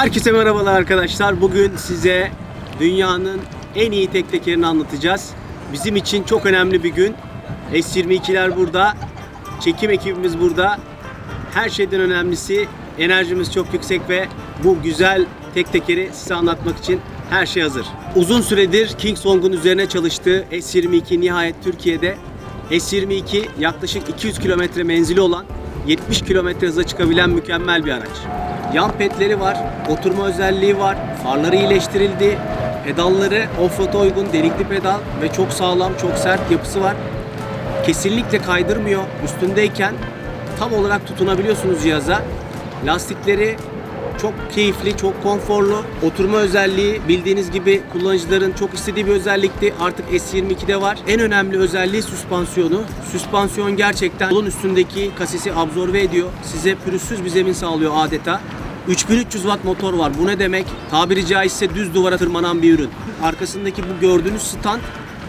Herkese merhabalar arkadaşlar. Bugün size dünyanın en iyi tek tekerini anlatacağız. Bizim için çok önemli bir gün. S22'ler burada. Çekim ekibimiz burada. Her şeyden önemlisi enerjimiz çok yüksek ve bu güzel tek tekeri size anlatmak için her şey hazır. Uzun süredir King Song'un üzerine çalıştığı S22 nihayet Türkiye'de. S22 yaklaşık 200 kilometre menzili olan 70 kilometre hıza çıkabilen mükemmel bir araç. Yan pedleri var, oturma özelliği var, farları iyileştirildi, pedalları off-road'a uygun delikli pedal ve çok sağlam, çok sert yapısı var. Kesinlikle kaydırmıyor. Üstündeyken tam olarak tutunabiliyorsunuz cihaza. Lastikleri çok keyifli, çok konforlu. Oturma özelliği bildiğiniz gibi kullanıcıların çok istediği bir özellikti. Artık S22'de var. En önemli özelliği süspansiyonu. Süspansiyon gerçekten yolun üstündeki kasisi absorbe ediyor. Size pürüzsüz bir zemin sağlıyor adeta. 3300 watt motor var. Bu ne demek? Tabiri caizse düz duvara tırmanan bir ürün. Arkasındaki bu gördüğünüz stand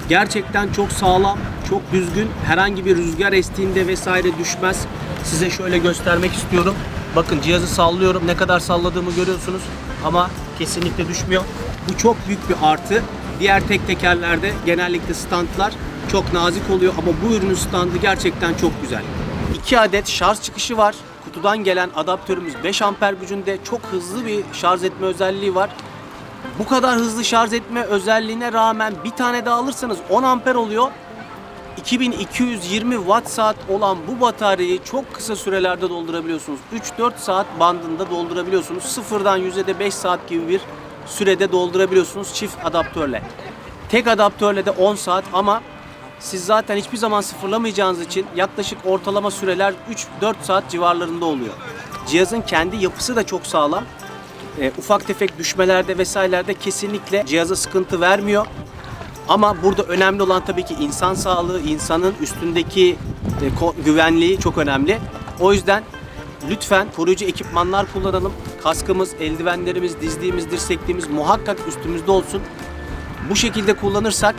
gerçekten çok sağlam, çok düzgün. Herhangi bir rüzgar estiğinde vesaire düşmez. Size şöyle göstermek istiyorum. Bakın cihazı sallıyorum. Ne kadar salladığımı görüyorsunuz. Ama kesinlikle düşmüyor. Bu çok büyük bir artı. Diğer tek tekerlerde genellikle standlar çok nazik oluyor ama bu ürünün standı gerçekten çok güzel. 2 adet şarj çıkışı var. Kutudan gelen adaptörümüz 5 amper gücünde çok hızlı bir şarj etme özelliği var. Bu kadar hızlı şarj etme özelliğine rağmen bir tane daha alırsanız 10 amper oluyor. 2220 watt saat olan bu bataryayı çok kısa sürelerde doldurabiliyorsunuz. 3-4 saat bandında doldurabiliyorsunuz. Sıfırdan 100'e de 5 saat gibi bir sürede doldurabiliyorsunuz çift adaptörle. Tek adaptörle de 10 saat ama siz zaten hiçbir zaman sıfırlamayacağınız için yaklaşık ortalama süreler 3-4 saat civarlarında oluyor. Cihazın kendi yapısı da çok sağlam. E, ufak tefek düşmelerde vesairelerde kesinlikle cihaza sıkıntı vermiyor. Ama burada önemli olan tabii ki insan sağlığı, insanın üstündeki e, güvenliği çok önemli. O yüzden lütfen koruyucu ekipmanlar kullanalım. Kaskımız, eldivenlerimiz, dizliğimiz, dirsekliğimiz muhakkak üstümüzde olsun. Bu şekilde kullanırsak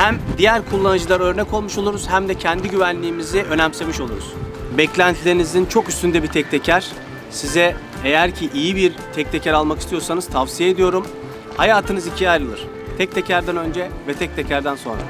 hem diğer kullanıcılara örnek olmuş oluruz hem de kendi güvenliğimizi önemsemiş oluruz. Beklentilerinizin çok üstünde bir tek teker. Size eğer ki iyi bir tek teker almak istiyorsanız tavsiye ediyorum. Hayatınız ikiye ayrılır. Tek tekerden önce ve tek tekerden sonra.